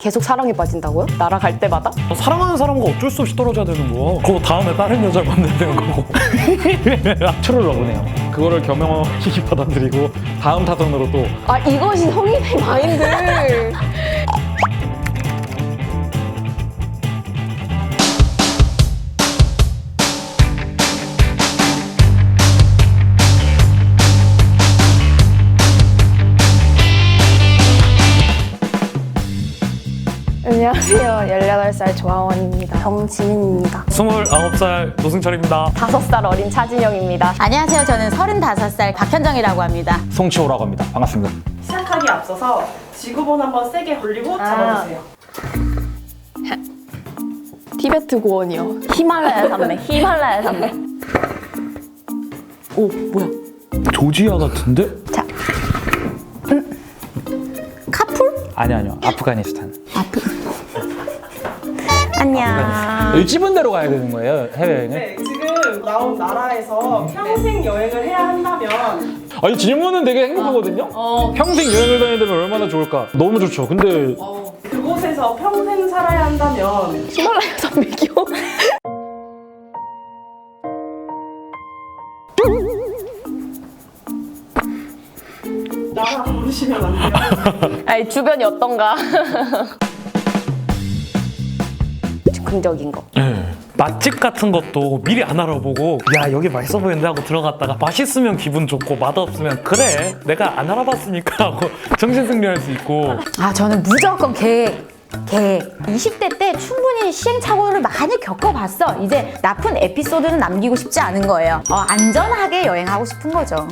계속 사랑에 빠진다고요? 날아갈 때마다? 사랑하는 사람과 어쩔 수 없이 떨어져야 되는 거야. 그거 다음에 다른 여자를 만나야 되는 거고. 추를 넣으네요. 그거를 겸용히 받아들이고 다음 타선으로 또 아 이것이 성인의 마인드. 안녕하세요. 18살 조하원입니다. 정지민입니다. 29살 노승철입니다. 5살 어린 차진영입니다. 안녕하세요. 저는 35살 박현정이라고 합니다. 송치호라고 합니다. 반갑습니다. 시작하기 앞서서 지구본 한번 세게 벌리고 잡아주세요. 티베트 고원이요. 히말라야 산맥. 히말라야 산맥. 오 뭐야? 조지아 같은데? 카풀? 아니 아니요. 아프가니스탄. 안녕. 여기 찝은 대로 가야 되는 거예요. 해외여행을. 네, 지금 나온 나라에서 평생 여행을 해야 한다면 아니 질문은 되게 행복하거든요. 평생 여행을 다니려면 얼마나 좋을까? 너무 좋죠. 근데 그곳에서 평생 살아야 한다면 히말라야 산맥이요? 나라 고르시면 안 돼요. 아니 주변이 어떤가? 즉흥적인 거. 네. 맛집 같은 것도 미리 안 알아보고 야 여기 맛있어 보이는데 하고 들어갔다가 맛있으면 기분 좋고 맛없으면 그래 내가 안 알아봤으니까 하고 정신 승리할 수 있고 아, 저는 무조건 계획. 계획. 20대 때 충분히 시행착오를 많이 겪어봤어. 이제 나쁜 에피소드는 남기고 싶지 않은 거예요. 어, 안전하게 여행하고 싶은 거죠.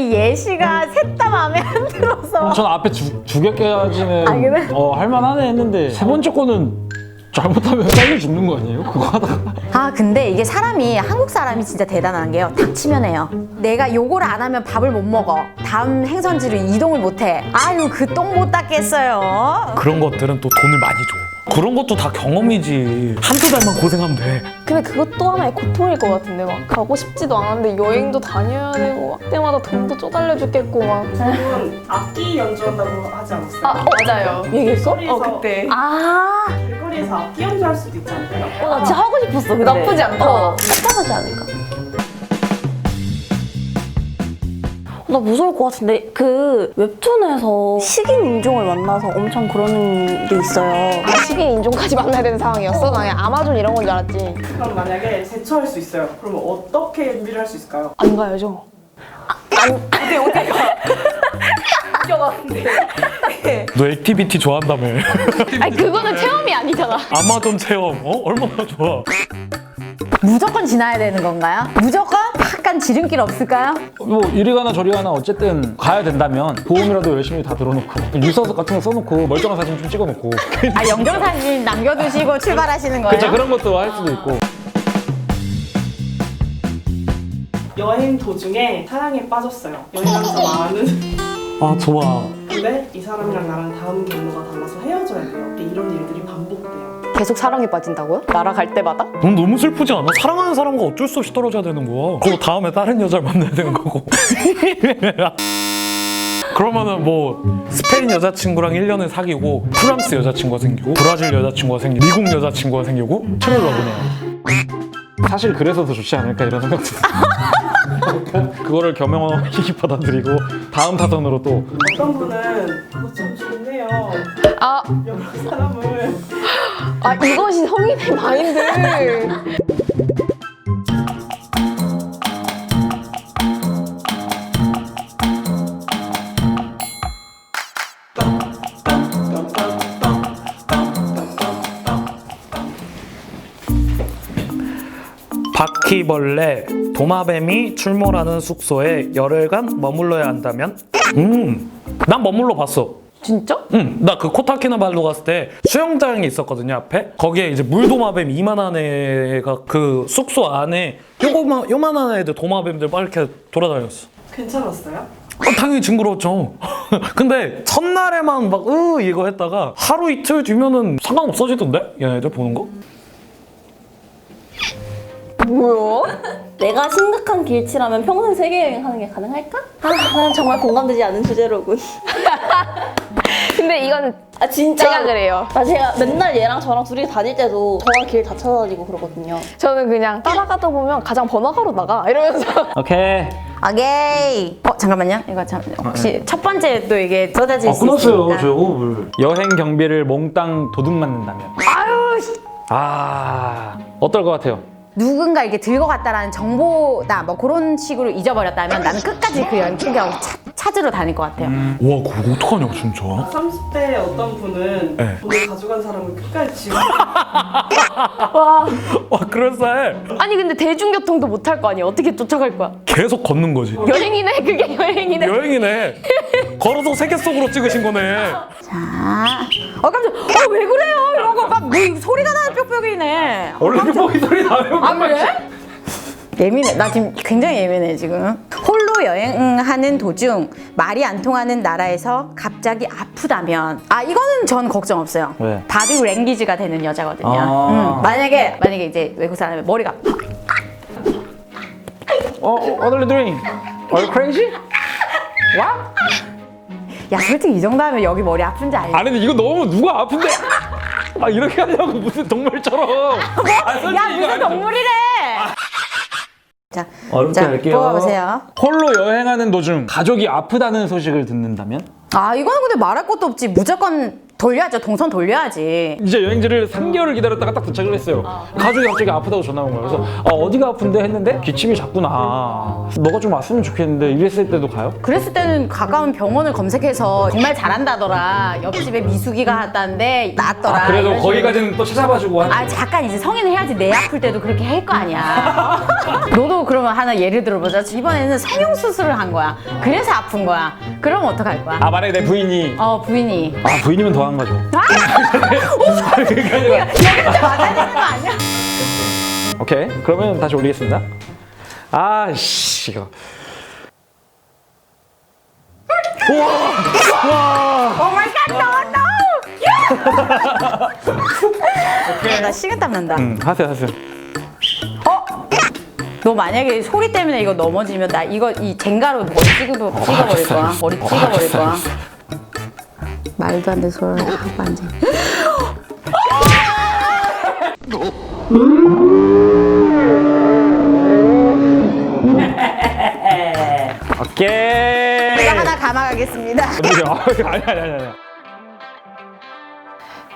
아니 예시가 셋 다 마음에 안 들어서. 전 앞에 두, 두 개까지는 아, 그래? 어, 할만하네 했는데 세 번째 거는 잘못하면 빨리 죽는 거 아니에요? 그거 하다가? 아 근데 이게 사람이 한국 사람이 진짜 대단한 게요. 닥치면 해요. 내가 요거를 안 하면 밥을 못 먹어. 다음 행선지를 이동을 못 해. 아유 그 똥 못 닦겠어요. 그런 것들은 또 돈을 많이 줘. 그런 것도 다 경험이지. 한두 달만 고생하면 돼. 근데 그것도 하나의 고통일 것 같은데 막 가고 싶지도 않은데 여행도 다녀야 되고 막 때마다 돈도 쪼달려 죽겠고 막. 그분 악기 연주한다고 하지 않았어요? 아 어, 맞아요. 얘기했어? 길거리에서, 어 그때. 아 길거리에서 악기 연주할 수도 있지 않나요? 어, 나 진짜 하고 싶었어. 근데. 나쁘지 않다. 어. 답답하지 않을까? 나 무서울 것 같은데 그 웹툰에서 식인 인종을 만나서 엄청 그러는 게 있어요. 아, 식인 인종까지 만나야 되는 상황이었어? 나 그냥 아마존 이런 건 줄 알았지. 그럼 만약에 제초할 수 있어요. 그러면 어떻게 준비를 할 수 있을까요? 안 가야죠. 너 액티비티 좋아한다며. 아니 그거는 체험이 아니잖아. 아마존 체험 어? 얼마나 좋아. 무조건 지나야 되는 건가요? 무조건? 약간 지름길 없을까요? 뭐 이리 가나 저리 가나 어쨌든 가야 된다면 보험이라도 열심히 다 들어놓고 유서서 같은 거 써놓고 멀쩡한 사진 좀 찍어놓고 아 영정 사진 남겨두시고 출발하시는 거예요? 그쵸 그런 것도 할 수도 있고 여행 도중에 사랑에 빠졌어요. 여행하면서 많은 아 좋아. 근데 이 사람이랑 나랑 다음 경로가 달라서 헤어져야 돼요. 근데 이런 일들이 반복돼요. 계속 사랑에 빠진다고요? 날아갈 때마다? 넌 너무 슬프지 않아? 사랑하는 사람과 어쩔 수 없이 떨어져야 되는 거야. 그거 다음에 다른 여자를 만나야 되는 거고. 그러면은 뭐 스페인 여자친구랑 1년을 사귀고 프랑스 여자친구가 생기고 브라질 여자친구가 생기고 미국 여자친구가 생기고 트를 러브네요. 사실 그래서 더 좋지 않을까 이런 생각도 들어요. 그거를 겸용히 받아들이고 다음 타선으로 또 어떤 분은 그거 참 좋네요. 아, 여러 사람을 아 이것이 성인의 마인드. 바퀴벌레, 도마뱀이 출몰하는 숙소에 열흘간 머물러야 한다면? 음, 난 머물러 봤어. 진짜? 응, 나 그 코타키나발루 갔을 때 수영장이 있었거든요, 앞에. 거기에 이제 물도마뱀 이만한 애가 그 숙소 안에 요거만, 요만한 애들 도마뱀들 막 이렇게 돌아다녔어. 괜찮았어요? 어, 당연히 징그러웠죠. 근데 첫날에만 막, 으, 이거 했다가 하루 이틀 뒤면은 상관없어지던데? 얘네들 보는 거? 뭐야? 내가 심각한 길치라면 평생 세계 여행 하는 게 가능할까? 아, 난 정말 공감되지 않는 주제로군. 근데 이건 아 진짜 제가 그래요. 나 제가 맨날 얘랑 저랑 둘이 다닐 때도 저랑 길 다 찾아다니고 그러거든요. 저는 그냥 따라가다 보면 가장 번화가로 나가 이러면서 오케이. 오케이. 어 잠깐만요. 이거 참 혹시 첫 번째 또 이게 쏟아질 아 수 있으니까. 끝났어요 저 호흡을 여행 경비를 몽땅 도둑 맞는다면. 아유 씨. 아 어떨 것 같아요? 누군가 이렇게 들고 갔다라는 정보다 뭐 그런 식으로 잊어버렸다면 나는 끝까지 그 여행 포기하고 차- 찾으러 다닐 것 같아요. 와 그거 어떡하냐 진짜 30대 어떤 분은 네. 돈을 가져간 사람을 끝까지 지워 와 그럴싸해 아니 근데 대중교통도 못 탈 거 아니야. 어떻게 쫓아갈 거야? 계속 걷는 거지 여행이네 그게 여행이네. 여행이네 걸어서 세계 속으로 찍으신 거네 자, 어 깜짝, 어왜 그래요? 이런 거막 소리가 나는 뾱뾱이네. 원래 뽀기 소리 나요? 아 그래? 예민해. 나 지금 굉장히 예민해 지금. 홀로 여행하는 도중 말이 안 통하는 나라에서 갑자기 아프다면 아 이거는 전 걱정 없어요. 왜? 바디 랭귀지가 되는 여자거든요. 아. 음, 만약에 만약에 이제 외국 사람이 머리가 어, what are you doing? Are you crazy? 야 솔직히 이 정도 하면 여기 머리 아픈지 알지? 아니 근데 이거 너무 누가 아픈데? 아 이렇게 하려고 무슨 동물처럼. 아, 솔직히 야 이거 무슨. 동물이래? 자, 어렵게 자 할게요. 뽑아보세요. 홀로 여행하는 도중 가족이 아프다는 소식을 듣는다면 아 이거는 근데 말할 것도 없지. 무조건 돌려야죠. 동선 돌려야지. 이제 여행지를 3개월을 기다렸다가 딱 도착을 했어요. 가족이 갑자기 아프다고 전화 온 거야. 그래서 어, 어디가 아픈데 했는데 기침이 잤구나. 너가 좀 왔으면 좋겠는데 이랬을 때도 가요? 그랬을 때는 가까운 병원을 검색해서 정말 잘한다더라. 옆집에 미숙이가 하다는데 낫더라. 아, 그래도 이런 식으로. 거기까지는 또 찾아봐주고 하는. 아 잠깐 이제 성인을 해야지 내 아플 때도 그렇게 할 거 아니야. 너도 그러면 하나 예를 들어보자. 이번에는 성형 수술을 한 거야. 그래서 아픈 거야. 그럼 어떡할 거야? 아 만약에 내 부인이 어 부인이 아 부인이면 더한 거죠. 여기서 맞아야 되는 거 아니야? 오케이 그러면 다시 올리겠습니다. 아 씨 이거. 오 마이 갓 no no. 나 식은땀 난다. 음 하세요 하세요. 너 만약에 소리 때문에 이거 넘어지면 나 이거 이 젠가로 머리 찍어 찍어버릴 거야. 머리 찍어버릴 거야. 말도 안 되는 소리를 하고 앉아. 오케이. 제가 하나 감아가겠습니다. 아니 아니 아니 아니.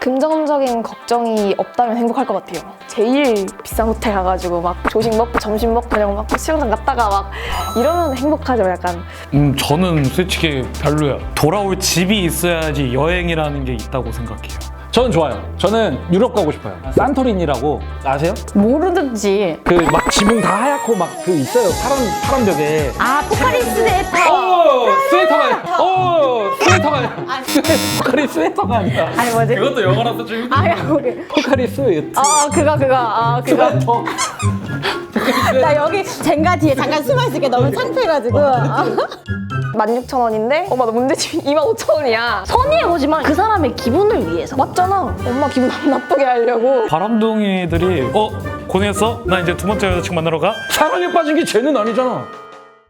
금전적인 걱정이 없다면 행복할 것 같아요. 제일 비싼 호텔 가가지고 막 조식 먹고 점심 먹고 그냥 막 수영장 갔다가 막 이러면 행복하죠, 약간. 음 저는 솔직히 별로야 돌아올 집이 있어야지 여행이라는 게 있다고 생각해요 저는 좋아요. 저는 유럽 가고 싶어요. 산토리니라고 아세요? 모르든지. 그 막 지붕 다 하얗고 막 그 있어요. 파란 파란 벽에. 아 포카리스 네터. 어 스웨터가 어 스웨터가 포카리 스웨터가 아니라 아니 뭐지? 그것도 영어라서 좀 아야 우리. 포카리 스웨터. 어 그거 그거 어 그거. 나 여기 젠가 뒤에 잠깐 숨어 있을게 너무 창피해가지고. 16,000원인데 엄마 너 문제집이 25,000원이야. 선의해보지만 그 사람의 기분을 위해서. 맞잖아. 엄마 기분 안 나쁘게 하려고. 바람둥이들이 어 고생했어? 나 이제 두 번째 여자친구 만나러 가? 사랑에 빠진 게 죄는 아니잖아.